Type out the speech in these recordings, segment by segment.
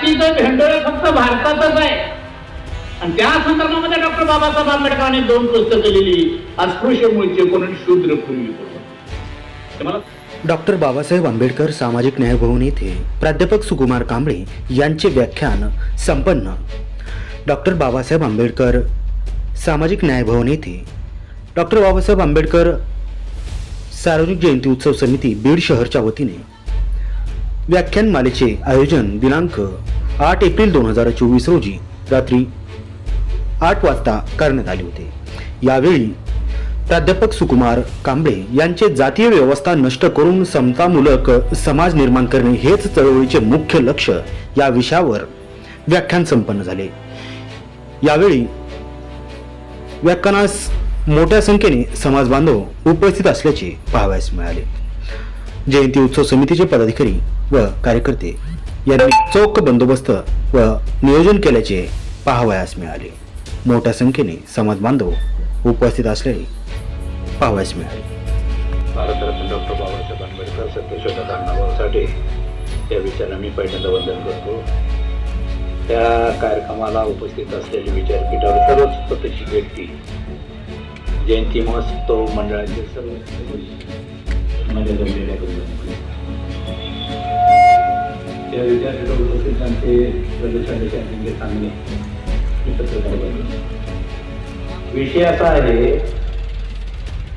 जातीचं भेंडोळ फक्त भारतातच आहे. आणि त्या संदर्भामध्ये डॉक्टर बाबासाहेब आंबेडकरांनी दोन पुस्तकं लिहिली. अस्पृश्य मूळचे कोणी शूद्र पूर्वी मला डॉक्टर बाबासाहेब आंबेडकर सामाजिक न्यायभवन येथे प्राध्यापक सुकुमार कांबळे यांचे व्याख्यान संपन्न. डॉक्टर बाबासाहेब आंबेडकर सामाजिक न्यायभवन येथे. डॉक्टर बाबासाहेब आंबेडकर सार्वजनिक जयंती उत्सव समिती बीड शहरच्या वतीने व्याख्यानमालेचे आयोजन दिनांक आठ एप्रिल दोन हजार चोवीस रोजी रात्री आठ वाजता करण्यात आले होते. यावेळी प्राध्यापक सुकुमार कांबळे यांचे जातीय व्यवस्था नष्ट करून समतामूलक समाज निर्माण करणे हेच चळवळीचे मुख्य लक्ष या विषयावर व्याख्यान संपन्न झाले. यावेळी व्याख्यानास मोठ्या संख्येने समाज बांधव उपस्थित असल्याचे पाहावयास मिळाले. जयंती उत्सव समितीचे पदाधिकारी व कार्यकर्ते यांनी चोख बंदोबस्त व नियोजन केल्याचे पाहावयास मिळाले. मोठ्या संख्येने समाज बांधव उपस्थित असल्याने पाहावयास मिळाले. भारतरत्न डॉक्टर बाबासाहेब आंबेडकर सत्यशोधक अण्णाभाऊ साठे या विचारांना मी पहिल्यांदा वंदन करतो. त्या कार्यक्रमाला उपस्थित असलेले विचारपीठावर सर्वच स्वतःची व्यक्ती जयंती महोत्सव मंडळाचे सर्व सदस्य, माझ्या जमलेल्या बंधूंनो. त्या विद्यापीठावर उपस्थित आमचे सदस्यांचे सांगणे मी पत्रकार बनलो. विषय असा आहे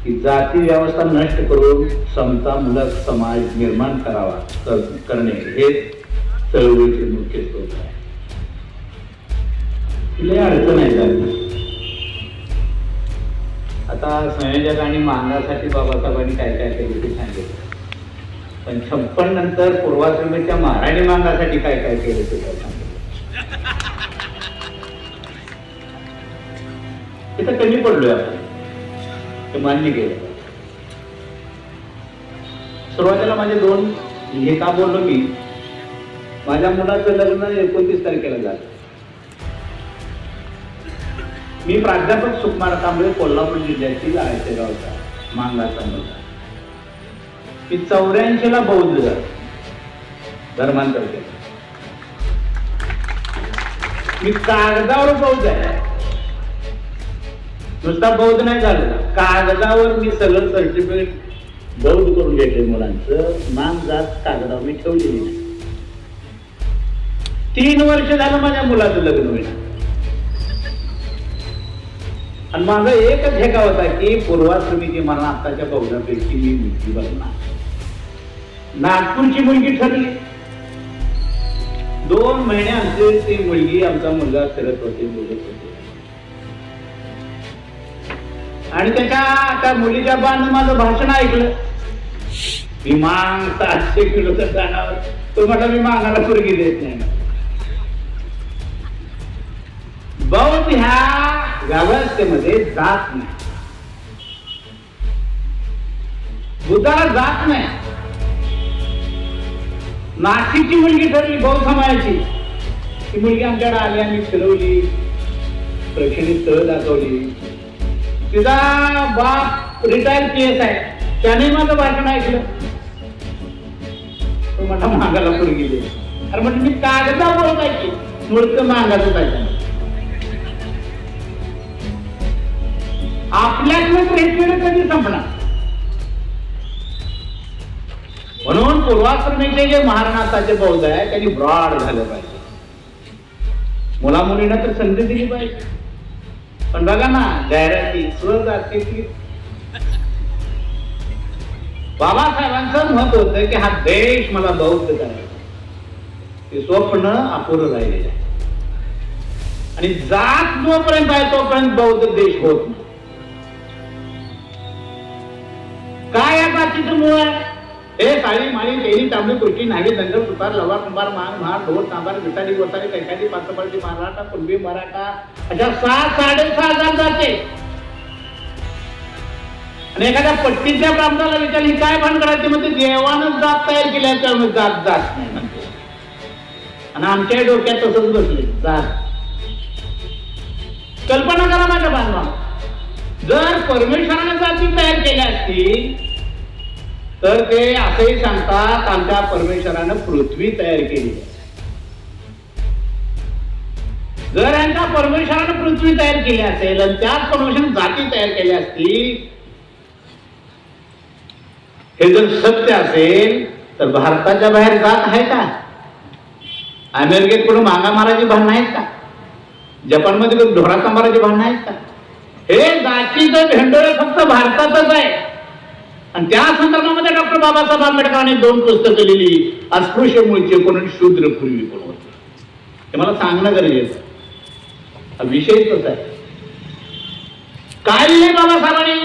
की जाती व्यवस्था नष्ट करून समतामूलक समाज निर्माण करावा कर- करणे हे चळवळीचे मुख्य स्रोत आहे लय अडचण आहे त्यात. आता संयोजक आणि मानवासाठी बाबासाहेबांनी काय काय केले ते सांगितलं पण छप्पन नंतर पूर्वाश्रमीच्या महाराणी मांगासाठी काय काय केलं ते काय सांगितलं तिथं कमी पडलोय आपण. ते मान्य केलं. सुरुवातीला माझे दोन हे का बोललो मी? माझ्या मुलाचं लग्न एकोणतीस तारखेला झालं. मी प्राध्यापक सुकुमार कांबळे कोल्हापूर जिल्ह्यातील आळतेगावचा मांगाचा मुलगा. की चौऱ्याऐंशीला बौद्ध झालं धर्मांतर केलं. मी कागदावर बौद्ध आहे. नुसता बौद्ध नाही झालं कागदावर मी सगळं सर्टिफिकेट बौद्ध करून घेतले मुलांचं. नाम जात कागदावर मी ठेवलेली नाही. तीन वर्ष झालं माझ्या मुलाचं लग्न होईल आणि माझा एकच हेका होता की पूर्वाश्रमीची मला आताच्या बौद्धापैकी मी मुक्ती बघणार. नागपूरची मुलगी ठरली. दोन महिने आमचे ती मुलगी आमचा मुलगा फिरत होते बोलत होते. आणि त्याच्या त्या मुलीच्या बांध माझं भाषण ऐकलं. मी मांग सातशे किलोचं जाणार तो म्हटलं मी मागाला पुरगी देत नाही. बौद्ध ह्या व्यवस्थेमध्ये जात नाही. बुद्धाला जात नाही. नाशिकची मुलगी ठरली बौद्ध समाजाची ती मुलगी आमच्याकडे आली आम्ही फिरवली. प्रेक्षणीय स्थळ दाखवली. तिचा बाप रिटायर केस आहे. त्याने माझं भाषण ऐकलं. तो म्हटला मागाला पुरगी अरे म्हणजे मी कागदा बोलतायची मुळतं मागायचं पाहिजे आपल्यातलं प्रेक्षण कधी संपणार? म्हणून पूर्वाश्रमीचे जे महाराणाचे बौद्ध आहे त्यांनी ब्रॉड झालं पाहिजे. मुला मुलींना तर संधी दिली पाहिजे. पण बघा ना जाहिराती स्वजातीची बाबासाहेबांचं मत होतं की हा देश मला बौद्ध करायचा ते स्वप्न अपुरं राहिलेलं आहे. आणि जात जोपर्यंत आहे तोपर्यंत बौद्ध देश होत नाही. काय या जातीचं मूळ आहे? हे काळी माळी तेली तांबडी कृषी नावी दंगल सुतार लवा कुंभार मान महार ढोल तांबार विटाडी गोतारी कैकाडी पाचपाडी मराठा कुणबी मराठा. अशा सहा साडेसहा हजार जाते. आणि एखाद्या पट्टीच्या ब्राह्मणाला विचारली काय भान करायचे? म्हणजे देवानच जात तयार केल्या त्यामुळे जात जात नाही म्हणते. आणि आमच्या डोक्यात तसंच बसले. जात. कल्पना करा माझ्या बांधवा जर परमेश्वराने जाती तयार केल्या असतील तर ते असंही सांगतात आमच्या परमेश्वरानं पृथ्वी तयार केली जर यांच्या परमेश्वरानं पृथ्वी तयार केली असेल आणि त्याच परमेश्वरानं जाती तयार केल्या असतील हे जर सत्य असेल तर भारताच्या बाहेर जात आहे का? अमेरिकेत कुठं मागा मारायची भांडणं आहेत का? जपानमध्ये कुठं ढोराचा माराची भांडणं आहेत का? हे जातीचं भेंडोळ फक्त भारतातच आहे. आणि त्या संदर्भामध्ये डॉक्टर बाबासाहेब आंबेडकरांनी दोन पुस्तकं लिहिली. अस्पृश्य मूळचे कोण आणि शूद्र पूर्वी कोण होते? हे मला सांगणं गरजेचं हा विषय तसा आहे. काय लिहिले बाबासाहेबांनी?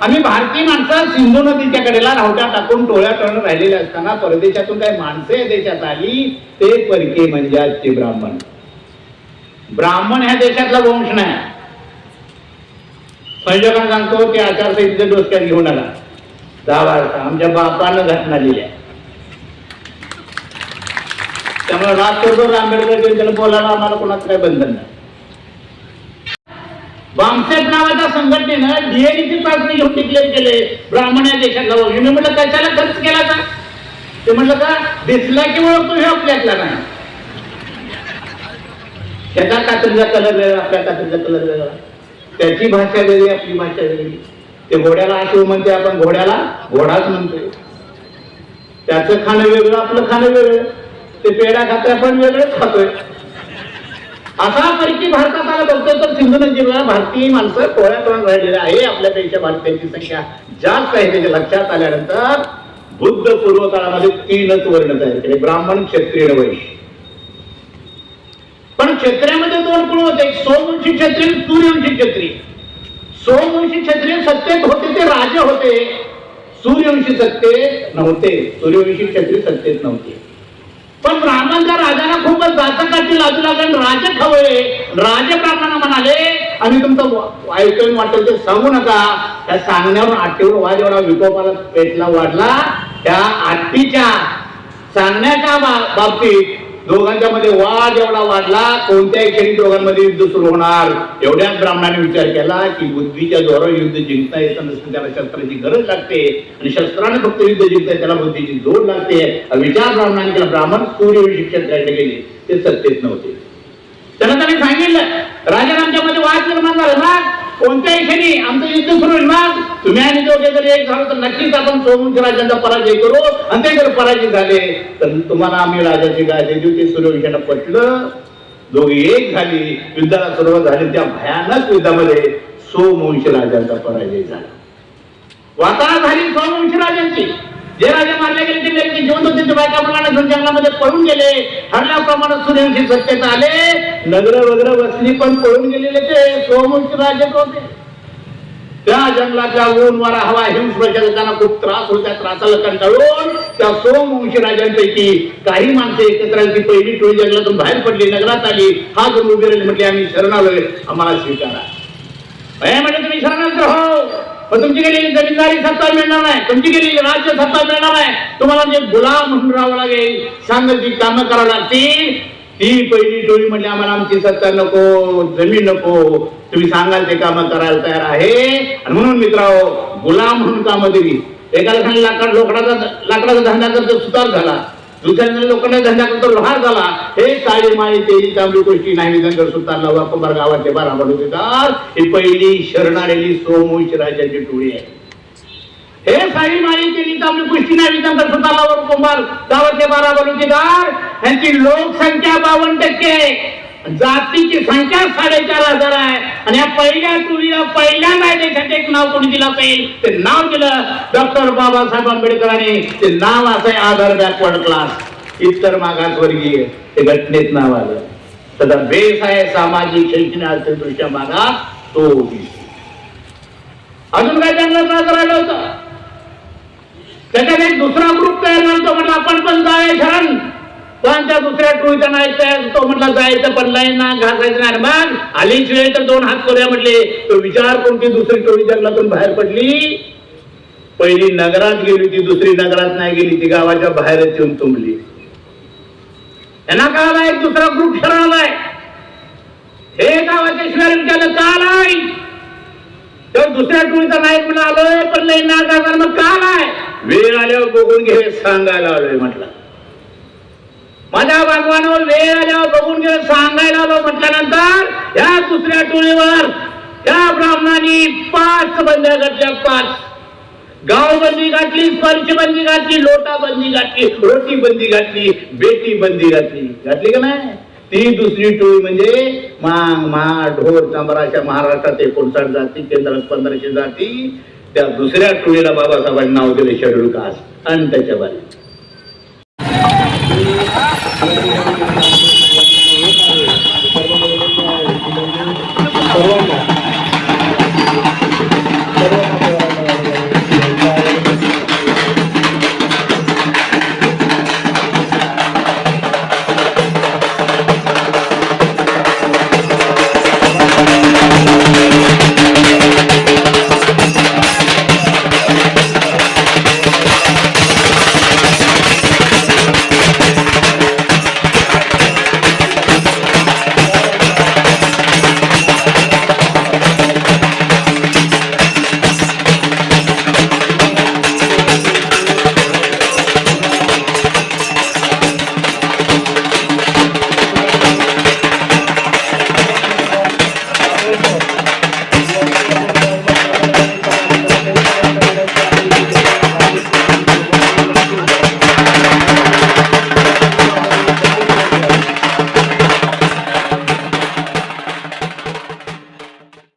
आम्ही भारतीय माणसं सिंधू नदीच्या कडेला रावट्या टाकून टोळ्या टळून राहिलेल्या असताना परदेशातून काही माणसं या देशात आली ते परके म्हणजे आजचे ब्राह्मण. ब्राह्मण ह्या देशातला वंश नाही. संयोजकांना सांगतो ते आचारसंहितेच्या डोसक्यात घेऊन आला. दहा आमच्या बापानं घटना लिहिल्या. त्यामुळे राजकोटवर आंबेडकर गेले, त्याला बोलायला आम्हाला कोणाचं काही बंधन नाही. बामसेट नावाच्या संघटनेनं डीएडीची चाचणी घेऊन डिक्लेअर केले. ब्राह्मण या देशातला वगैरे. मी म्हटलं कशाला खर्च केला का ते म्हटलं का दिसला की ओळखतो हे आपल्यातला नाही. त्याचा कात्रीचा कलर वेगळा आपल्या कात्रीचा कलर वेगळा. त्याची भाषा वेगळी आपली भाषा वेगळी. ते घोड्याला आशिव म्हणते आपण घोड्याला घोडाच म्हणतोय त्याचं खाणं वेगळं आपलं खाणं वेगळं. ते पेढा खाते आपण वेगळंच खातोय. असा परिकी भारतात आला बघतो तर सिंधू जिल्हा भारतीय माणसं टोळ्या टोळ्यात राहिलेले आहे. आपल्यापेक्षा भारतीयांची संख्या जास्त आहे. त्याच्या लक्षात आल्यानंतर बुद्ध पूर्व काळामध्ये तीनच वर्ण तयार केले. ब्राह्मण क्षत्रिय वैश्य. पण क्षत्रियामध्ये दोन कुळ होते. एक सोमवंशी क्षत्रिय सूर्यवंशी क्षत्रिय. सोमवंशी क्षत्रिय सत्तेत होते ते राजे होते. सूर्यवंशी सत्तेत नव्हते. सूर्यवंशी क्षत्रिय सत्तेत नव्हते. पण ब्राह्मणच्या राजाला खूपच जाचकाची लाजू लागले राजे खवळे. राजे ब्राह्मणा म्हणाले आणि तुमचं व- ऐकून वाटेल ते सांगू नका. त्या सांगण्यावर आठीवर वाद एवढा विकोपाला पेटला वाढला. त्या आठीच्या सांगण्याच्या बा- बाबतीत दोघांच्या मध्ये वाद एवढा वाढला कोणत्याही क्षणी दोघांमध्ये युद्ध सुरू होणार. एवढ्याच ब्राह्मणाने विचार केला की बुद्धीच्या जोरावर युद्ध जिंकता येत नसतं त्याला शस्त्राची गरज लागते. आणि शस्त्राने फक्त युद्ध जिंकता त्याला बुद्धीची जोड लागते. विचार ब्राह्मणाने केला. ब्राह्मण सूर्य शिक्षण करायला गेले. ते सत्तेत नव्हते. त्यांना त्यांनी सांगितलं राजारामच्या मध्ये वाद निर्माण झाला. ना कोणत्याही क्षणी आमचं युद्ध सुरू होईल तुम्ही आणि दोघे जर एक झालो तर नक्कीच आपण सोमवंशी राजांचा पराजय करू. आणि ते जर पराजय झाले तर तुम्हाला आम्ही राजाची गाय देऊ ते सूर्यवंशाला पटलं. दोघे एक झाली युद्धाला सुरुवात झाली त्या भयानक युद्धामध्ये सोमवंशी राजांचा पराजय झाला. वातावरण झाली सोमवंशी राजांची. जे राजे मारले गेले ते व्यक्ती जिवंत होते. ते बायका घेऊन जंगलामध्ये पळून गेले. हरल्याप्रमाणे सूर्यवंशी सत्तेत आले. नगर वगैरे वसली पण पळून गेलेले ते सोमवंशी राजे होते त्या जंगलातल्या ऊन वारा हवा हिंस प्रजातांना खूप त्रास होता त्रासाला कंटाळून त्या सोमवंशी राजांपैकी काही माणसे एकत्र आली. पहिली टोळी जंगलातून बाहेर पडली नगरात आली. हा जण उभी राहिली आम्ही शरण आम्हाला स्वीकारा. म्हणजे तुम्ही शरणार्थ हो पण तुमची गेलेली जमीनदारी सत्ता मिळणार नाही. तुमची गेलेली राज्य सत्ता मिळणार नाही. तुम्हाला म्हणजे गुलाम म्हणून राहावं लागेल सांगत कामं करावं लागतील. ती पहिली टोळी म्हणजे आम्हाला आमची सत्ता नको जमीन नको. तुम्ही सांगाल ते कामं करायला तयार आहे. आणि म्हणून मित्रांनो गुलाम म्हणून कामं दिली. एकाला खाली लाकड लोकडाचा लाकडाचा धंदा करतो सुतार झाला. दुसऱ्या लोकांना धंदा करतो लोहार झाला. हे काळी माळी तेही चांगली गोष्टी नाही नंतर सुतारला वा कुंभार गावाचे बारा बलुतेदार ही पहिली शरणारेली आलेली राजाची टोळी आहे. हे साई माळी केली चांगली गोष्टी नाही नंतर स्वतःवर वर कुंभार गावाचे बारा बलुतेदार यांची लोकसंख्या बावन्न टक्के जातीची संख्या साडेचार हजार आहे. आणि या पहिल्या टोळीला पहिल्यांदा देशाचे एक नाव कोणी दिलं पाहिजे? ते नाव दिलं डॉक्टर बाबासाहेब आंबेडकरांनी. ते नाव असं आहे आधार बॅकवर्ड क्लास. इतर मागासवर्गीय ते घटनेत नाव आलं. त्याचा बेस आहे सामाजिक शैक्षणिक आर्थिकदृष्ट्या मागास तो अजून काय त्यांना त्रास होतं? त्याच्यात एक दुसरा ग्रुप तयार झाला तो म्हटला आपण पण जाऊया शरण. पण त्या दुसऱ्या टोळीचा नाही तयार तो म्हटला जायचं पण नाही ना घासायचं नाही. मग आलीच शिवाय तर दोन हात करूया म्हटले. तो विचार कोणती दुसरी टोळी जंगलातून बाहेर पडली? पहिली नगरात गेली ती दुसरी नगरात नाही गेली ती गावाच्या बाहेरच येऊन तुंबली. त्यांना कळाला एक दुसरा ग्रुप शरण आलाय. हे गावाच्या शिवाय केलं का नाही तर दुसऱ्या टोळीचा नाही म्हणून आलोय पण नाही ना मग का नाही वेळ आल्यावर बघून घे सांगायला आलोय म्हटलं. माझ्या भगवानावर वेळ आल्यावर बघून घे सांगायला आलो म्हटल्यानंतर या दुसऱ्या टोळीवर त्या ब्राह्मणांनी पाच बंद्या घातल्या पाच. गाव बंदी घातली स्पर्श बंदी घातली लोटा बंदी घातली रोटी बंदी घातली बेटी बंदी घातली. घातली का नाही? ती दुसरी टोळी म्हणजे मांग मा ढोर चांबराच्या महाराष्ट्रात एकोणसाठ जाती केंद्रात पंधराशे जाती त्या दुसऱ्या टोळीला बाबासाहेबांनी नाव दिले शेड्यूल कास्ट आणि त्याच्या बाजू